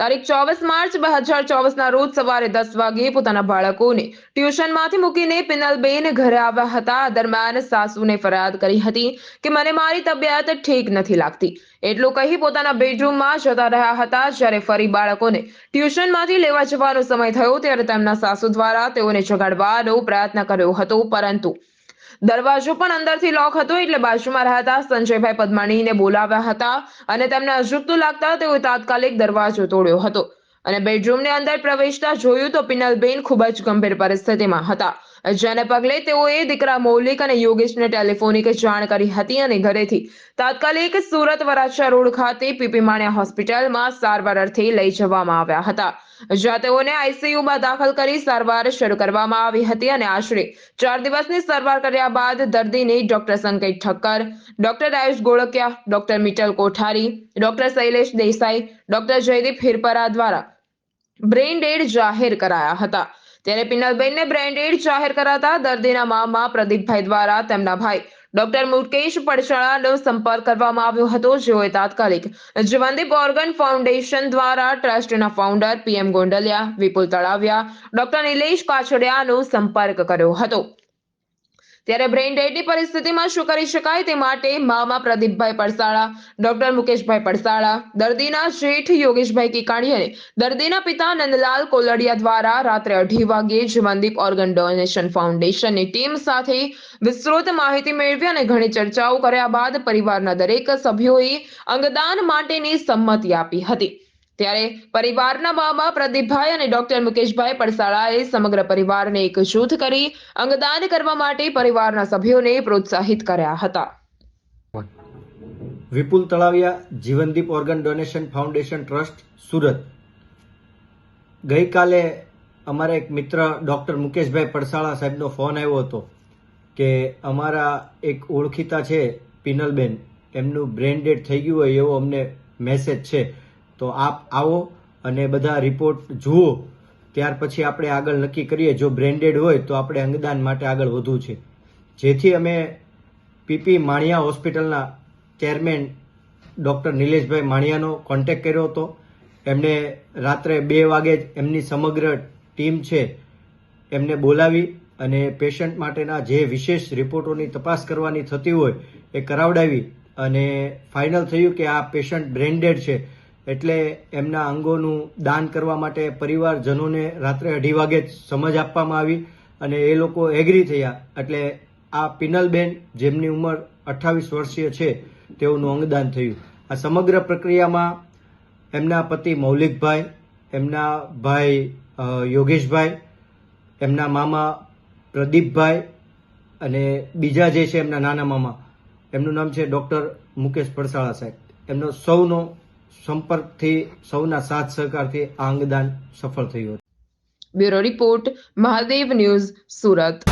તારીખ ચોવીસ માર્ચ બે હજાર ચોવીસના રોજ સવારે દસ વાગ્યે પોતાના બાળકોને ટ્યુશનમાંથી મૂકીને પિનલબેન ઘરે આવ્યા હતા. દરમિયાન સાસુને ફરિયાદ કરી હતી કે મને મારી તબિયત ઠીક નથી લાગતી. એટલું કહી પોતાના બેડરૂમમાં જતા રહ્યા હતા. જ્યારે ફરી બાળકોને ટ્યુશનમાંથી લેવા જવાનો સમય થયો, ત્યારે તેમના સાસુ દ્વારા તેઓને જગાડવાનો પ્રયત્ન કર્યો હતો. પરંતુ દરવાજો પણ અંદરથી લોક હતો એટલે બાજુમાં રહેતા સંજયભાઈ પદ્માણીને બોલાવ્યા હતા અને તેમને અજુગતું લાગતા તેઓએ તાત્કાલિક દરવાજો તોડ્યો હતો. અને બેડરૂમની અંદર પ્રવેશતા જોયું તો પિનલબેન ખૂબ જ ગંભીર પરિસ્થિતિમાં હતા. જેને પગલે તેઓએ દીકરા મૌલિક અને યોગેશને ટેલિફોનિક જાણ કરી હતી અને ઘરેથી તાત્કાલિક સુરત વરાછા રોડ ખાતે પીપી માણ્યા હોસ્પિટલમાં સારવાર અર્થે લઈ જવામાં આવ્યા હતા. જ્યાં તેઓને આઈસીયુમાં દાખલ કરી સારવાર શરૂ કરવામાં આવી હતી અને આશરે ચાર દિવસની સારવાર કર્યા બાદ દર્દીને doctor Sanket Thakkar, doctor Ayush Golakiya, doctor Mittal Kothari, doctor Shailesh Desai, doctor Jaydeep Hirpara દ્વારા બ્રેઇન ડેડ જાહેર કરાયા હતા. ત્યારે પિનલબેનને બ્રેઇન જાહેર કરાતા દર્દીના મામા પ્રદીપભાઈ દ્વારા તેમના ભાઈ ડોક્ટર મુકેશ પડશાળાનો સંપર્ક કરવામાં આવ્યો હતો. જેઓએ તાત્કાલિક જીવનદીપ ઓર્ગન ફાઉન્ડેશન દ્વારા ટ્રસ્ટના founder PM Gondaliya, Vipul Talaviya, doctor Nilesh કાછડિયાનો સંપર્ક કર્યો હતો. ત્યારે બ્રેઇન ડેડની પરિસ્થિતિમાં શું કરી શકાય તે માટે મામા પ્રદીપભાઈ પડસાળા ડોક્ટર મુકેશભાઈ પડસાળા દર્દીના શેઠ યોગેશભાઈ કિકાણી અને દર્દીના પિતા નંદલાલ કોલડિયા દ્વારા રાત્રે અઢી વાગ્યે મનદીપ ઓર્ગન ડોનેશન ફાઉન્ડેશનની ટીમ સાથે વિસ્તૃત માહિતી મેળવી અને ઘણી ચર્ચાઓ કર્યા બાદ પરિવારના દરેક સભ્યોએ અંગદાન માટેની સંમતિ આપી હતી. ત્યારે પરિવારના મામા પ્રદીપભાઈ અને ડોક્ટર મુકેશભાઈ પડસાળાએ સમગ્ર પરિવારને એક જૂથ કરી અંગદાન કરવા માટે પરિવારના સભ્યોને પ્રોત્સાહિત કર્યા હતા. Vipul Talaviya, Jivandeep organ donation foundation trust, Surat. ગઈકાલે અમારા એક મિત્ર ડૉક્ટર મુકેશભાઈ પડસાળા સાહેબનો ફોન આવ્યો હતો કે અમારા એક ઓળખીતા છે પિનલબેન. એમનું બ્રેન ડેડ થઈ ગયું હોય એવો અમને મેસેજ છે. તો આપ આવો અને બધા રિપોર્ટ જુઓ. ત્યાર પછી આપણે આગળ નક્કી કરીએ, જો બ્રેન્ડેડ હોય તો આપણે અંગદાન માટે આગળ વધવું છે. જેથી અમે પીપી માણિયા હોસ્પિટલના ચેરમેન ડૉક્ટર નિલેશભાઈ માણિયાનો કોન્ટેક કર્યો હતો. એમને રાત્રે બે વાગે જ એમની સમગ્ર ટીમ છે એમને બોલાવી અને પેશન્ટ માટેના જે વિશેષ રિપોર્ટોની તપાસ કરવાની થતી હોય એ કરાવડાવી અને ફાઇનલ થયું કે આ પેશન્ટ બ્રેન્ડેડ છે. એટલે એમના અંગોનું દાન કરવા માટે પરિવારજનોને રાત્રે અઢી વાગે સમજ આપવામાં આવી અને એ લોકો એગ્રી થયા. એટલે આ પિનલબેન, જેમની ઉંમર અઠ્ઠાવીસ વર્ષીય છે, તેઓનું અંગદાન થયું. આ સમગ્ર પ્રક્રિયામાં એમના પતિ મૌલિકભાઈ, એમના ભાઈ યોગેશભાઈ, એમના મામા પ્રદીપભાઈ અને બીજા જે છે એમના નાના મામા. એમનું નામ છે ડૉક્ટર મુકેશ પડસાળા સાહેબ. એમનો સૌનો સંપર્કથી સૌના સાથ સહકારથી આ અંગદાન સફળ થયું હતું. Bureau report Mahadev news Surat.